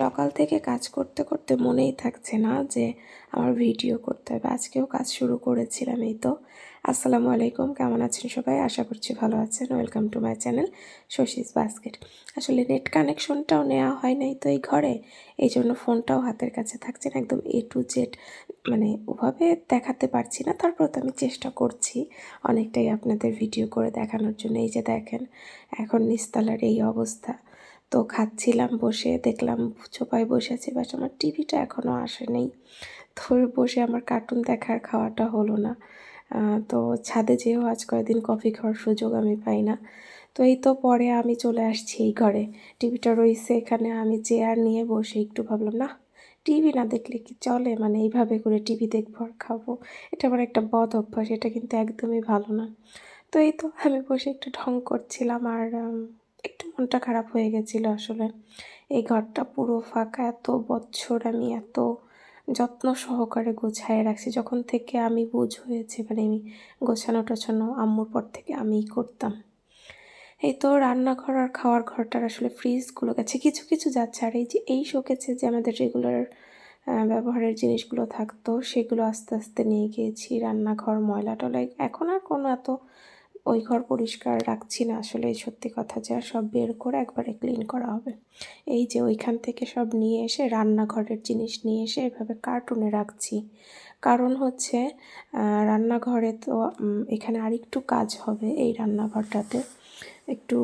সকাল থেকে কাজ করতে করতে মনেই থাকছে না যে আমার ভিডিও করতে হবে। আজকেও কাজ শুরু করেছিলাম এই তো। আসসালামু আলাইকুম, কেমন আছেন সবাই? আশা করছি ভালো আছেন। Welcome to my channel Shashi's basket আসলে নেট কানেকশনটাও নেওয়া হয় নাই তো এই ঘরে। এই জন্য ফোনটাও হাতের কাছে থাকছে না। একদম এ টু জেড মানে ওভাবে দেখাতে পারছি না। তারপর তো আমি চেষ্টা করছি অনেকটাই আপনাদের ভিডিও করে দেখানোর জন্য। এই যে দেখেন, এখন নিস্তালার এই অবস্থা। তো খাচ্ছিলাম বসে, দেখলাম চোপায় বসে আছি, বাস আমার টিভিটা এখনও আসেনি তো বসে আমার কার্টুন দেখার খাওয়াটা হলো না। তো ছাদে যেও আজ কয়েকদিন কফি খাওয়ার সুযোগ আমি পাই না, তো এই তো পরে আমি চলে আসছি এই ঘরে। টিভিটা রয়েছে এখানে, আমি চেয়ার নিয়ে বসে একটু ভাবলাম না টিভি না দেখলে কি চলে? মানে এইভাবে করে টিভি দেখব আর খাব? এটা আমার একটা বদ অভ্যাস, এটা কিন্তু একদমই ভালো না। তো এই তো আমি বসে একটু ঢং করছিলাম আর একটু মনটা খারাপ হয়ে গেছিল আসলে। এই ঘরটা পুরো ফাঁকা, এত বছর আমি এত যত্ন সহকারে গোছায় রাখছি। যখন থেকে আমি বুঝ হয়েছে মানে আমি গোছানো টোছানো আম্মুর পর থেকে আমিই করতাম। এই তো রান্নাঘর আর খাওয়ার ঘরটার আসলে ফ্রিজগুলো গেছে। কিছু কিছু যাচ্ছে। আর এই যে, এই শোকেছে যে আমাদের রেগুলার ব্যবহারের জিনিসগুলো থাকতো, সেগুলো আস্তে আস্তে নিয়ে গিয়েছি। রান্নাঘর ময়লা টলা এখন আর কোনো এত ওই ঘর পরিষ্কার রাখছি না আসলে সত্যি কথা যা সব বের করে একবারে ক্লিন করা হবে। এই যে ওইখান থেকে সব নিয়ে এসে, রান্নাঘরের জিনিস নিয়ে এসে এভাবে কার্টুনে রাখছি। কারণ হচ্ছে রান্নাঘরে তো এখানে আরেকটু কাজ হবে এই রান্নাঘরটাতে। একটু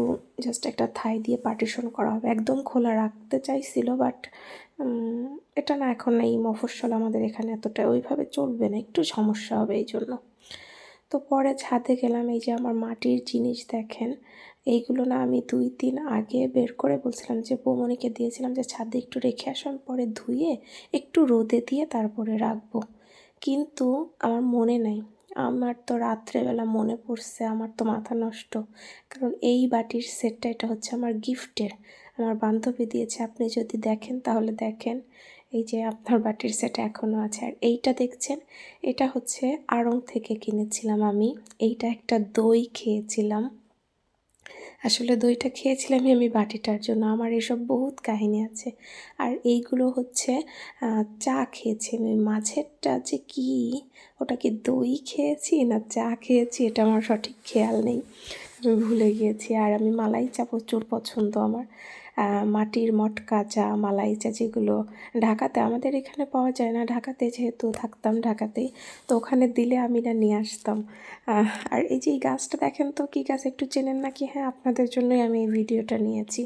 জাস্ট একটা থাই দিয়ে পার্টিশন করা হবে। একদম খোলা রাখতে চাইছিল বাট এটা না এখন এই মফস্বল আমাদের এখানে এতটা ওইভাবে চলবে না। একটু সমস্যা হবে এই জন্য। তো পরে ছাদে গেলাম, এই যে আমার মাটির জিনিস দেখেন। এইগুলো না আমি দুই দিন আগে বের করে বলছিলাম যে, বৌমনিকে দিয়েছিলাম যে, ছাদে একটু রেখে আসো আমি পরে ধুয়ে একটু রোদে দিয়ে তারপরে রাখব। কিন্তু আমার মনে নেই। আমার তো রাত্রেবেলা মনে পড়ছে, আমার তো মাথা নষ্ট। কারণ এই বাটির সেটটা, এটা হচ্ছে আমার গিফটের। আমার বান্ধবী দিয়েছে, আপনি যদি দেখেন তাহলে দেখেন। এই যে আপনার বাটির সেট এখনও আছে। আর এইটা দেখছেন, এটা হচ্ছে আড়ং থেকে কিনেছিলাম আমি। এইটা একটা দই খেয়েছিলাম। আসলে দইটা খেয়েছিলামই আমি বাটিটার জন্য। আমার এসব বহুত কাহিনী আছে। আর এইগুলো হচ্ছে চা খেয়েছি আমি। মাছেরটা যে কি, ওটা কি দই খেয়েছি না চা খেয়েছি, এটা আমার সঠিক খেয়াল নেই। আমি ভুলে গিয়েছি। আর আমি মালাই চা প্রচুর পছন্দ আমার। মাটির মটকা, চা, মালাই, চা যেগুলো ঢাকাতে আমাদের এখানে পাওয়া যায় না। ঢাকাতে যেহেতু থাকতাম ঢাকাতেই, তো ওখানে দিলে আমি না নিয়ে আসতাম। আর এই যে এই গাছটা দেখেন তো, কী গাছ একটু চেনেন নাকি? হ্যাঁ আপনাদের জন্যই আমি এই ভিডিওটা নিয়েছি।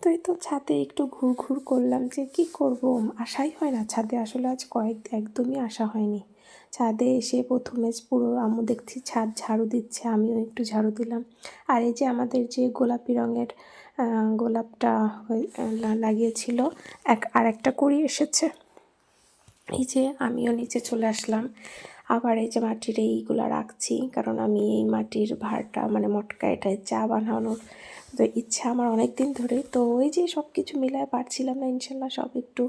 তো এই তো ছাদে একটু ঘুর ঘুর করলাম যে কি করব? আশাই হয় না। ছাদে আসলে আজ কয়েক, একদমই আসা হয়নি। ছাদে এসে প্রথমে পুরো আম্মু দেখছি ছাদ ঝাড়ু দিচ্ছে, আমিও একটু ঝাড়ু দিলাম। আর এই যে আমাদের যে গোলাপি রঙের গোলাপটা লাগিয়েছিল। এক আর একটা কুড়ি এসেছে। এই যে আমিও নিচে চলে আসলাম। আবার এই যে মাটির এইগুলো রাখছি, কারণ আমি এই মাটির ভাড়টা মানে মটকা এটায় চা বানানোর তো ইচ্ছা আমার অনেক দিন ধরে। তো ওই যে সব কিছু মিলায় পারছিলাম না, ইনশাল্লাহ সব একটু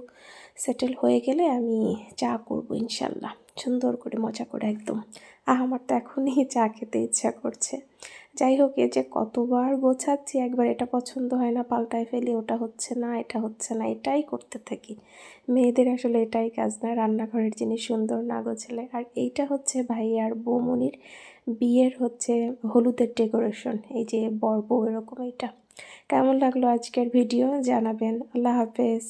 সেটেল হয়ে গেলে আমি চা করব, ইনশাল্লাহ। সুন্দর করে, মজা করে একদম। আহ, আমার তো এখনই চা খেতে ইচ্ছা করছে। যাই হোক এ যে কতবার গোছাচ্ছি, একবার এটা পছন্দ হয় না, পাল্টায় ফেলি, ওটা হচ্ছে না, এটা হচ্ছে না, এটাই করতে থাকি। মেয়েদের আসলে এটাই কাজ না, রান্নাঘরের জিনিস সুন্দর না গোছালে। আর এইটা হচ্ছে ভাই আর বৌমনির বিয়ের হচ্ছে হলুদের ডেকোরেশন, এই যে বর বউ এরকম এইটা। কেমন লাগল আজকের ভিডিও জানাবেন, আল্লাহ হাফেজ।